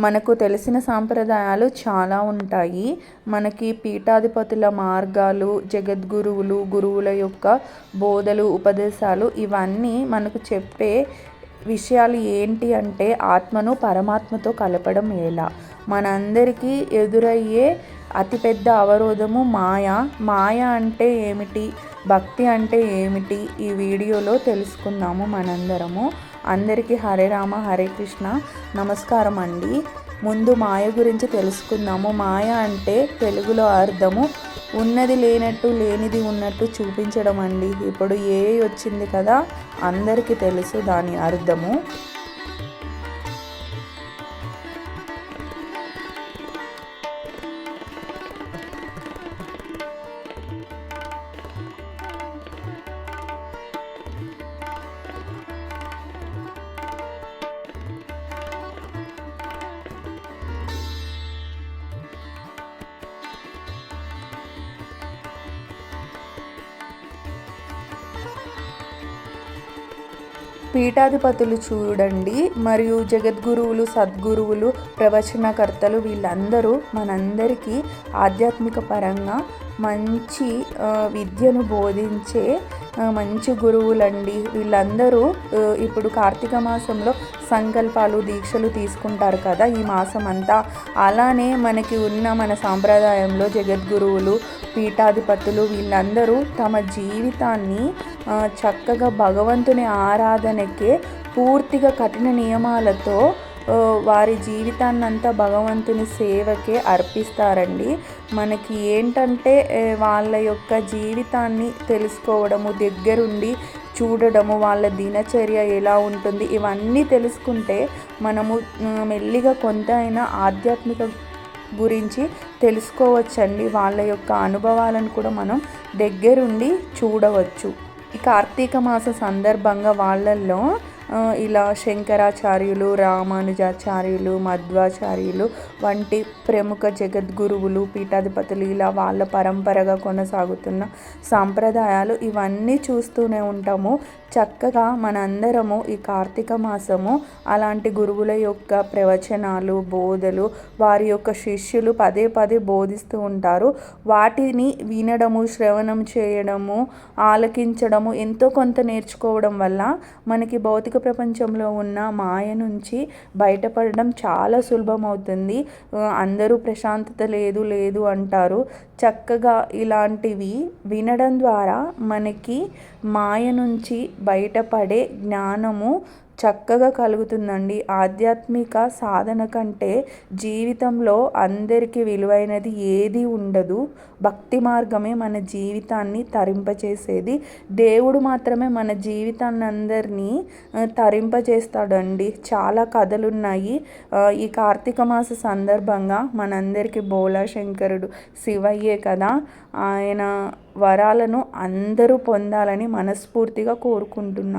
మనకు తెలిసిన సాంప్రదాయాలు చాలా ఉంటాయి. మనకి పీఠాధిపతుల మార్గాలు జగద్గురువులు గురువుల యొక్క బోధలు ఉపదేశాలు ఇవన్నీ మనకు చెప్పే విషయాలు ఏంటి అంటే ఆత్మను పరమాత్మతో కలపడం ఎలా? మనందరికీ ఎదురయ్యే అతిపెద్ద అవరోధము మాయ. మాయ అంటే ఏమిటి? భక్తి అంటే ఏమిటి? ఈ వీడియోలో తెలుసుకుందాము మనందరము. అందరికీ హరే రామ హరే కృష్ణ నమస్కారం అండి. ముందు మాయ గురించి తెలుసుకుందాము. మాయ అంటే తెలుగులో అర్థము ఉన్నది లేనట్టు లేనిది ఉన్నట్టు చూపించడం అండి. ఇప్పుడు ఏ వచ్చింది కదా అందరికీ తెలుసు దాని అర్థము. పీఠాధిపతులు చూడండి. మరియు జగద్గురువులు సద్గురువులు ప్రవచనకర్తలు వీళ్ళందరూ మనందరికీ ఆధ్యాత్మిక పరంగా మంచి విద్యను బోధించే మంచి గురువులండి. వీళ్ళందరూ ఇప్పుడు కార్తీక మాసంలో సంకల్పాలు దీక్షలు తీసుకుంటారు కదా ఈ మాసం అంతా అలానే మనకి ఉన్న మన సాంప్రదాయంలో జగద్గురువులు పీఠాధిపతులు వీళ్ళందరూ తమ జీవితాన్ని చక్కగా భగవంతుని ఆరాధనకే పూర్తిగా కఠిన నియమాలతో వారి జీవితాన్నంతా భగవంతుని సేవకే అర్పిస్తారండి. మనకి ఏంటంటే వాళ్ళ యొక్క జీవితాన్ని తెలుసుకోవడము దగ్గరుండి చూడడము వాళ్ళ దినచర్య ఎలా ఉంటుంది ఇవన్నీ తెలుసుకుంటే మనము మెల్లిగా కొంత అయినా ఆధ్యాత్మిక గురించి తెలుసుకోవచ్చండి. వాళ్ళ యొక్క అనుభవాలను కూడా మనం దగ్గరుండి చూడవచ్చు. ఈ కార్తీక మాస సందర్భంగా వాళ్ళల్లో ఇలా శంకరాచార్యులు రామానుజాచార్యులు మధ్వాచార్యులు వంటి ప్రముఖ జగద్గురువులు పీఠాధిపతులు ఇలా వాళ్ళ పరంపరగా కొనసాగుతున్న సాంప్రదాయాలు ఇవన్నీ చూస్తూనే ఉంటాము. చక్కగా మనందరము ఈ కార్తీక మాసము అలాంటి గురువుల యొక్క ప్రవచనాలు బోధలు వారి యొక్క శిష్యులు పదే పదే బోధిస్తూ ఉంటారు. వాటిని వినడము శ్రవణం చేయడము ఆలకించడము ఎంతో కొంత నేర్చుకోవడం వల్ల మనకి భౌతిక ప్రపంచంలో ఉన్న మాయ నుంచి బయటపడడం చాలా సులభం అవుతుంది అందరూ ప్రశాంతత లేదు లేదు అంటారు. చక్కగా ఇలాంటివి వినడం ద్వారా మనకి మాయ నుంచి బయటపడే జ్ఞానము చక్కగా కలుగుతుందండి. ఆధ్యాత్మిక సాధన కంటే జీవితంలో అందరికీ విలువైనది ఏది ఉండదు. భక్తి మార్గమే మన జీవితాన్ని తరింపచేసేది. దేవుడు మాత్రమే మన జీవితాన్ని అందరినీ తరింపజేస్తాడండి చాలా కథలున్నాయి. ఈ కార్తీక మాస సందర్భంగా మనందరికీ బోలా శంకరుడు శివయ్యే కదా. ఆయన వరాలను అందరూ పొందాలని మనస్ఫూర్తిగా కోరుకుంటున్నాను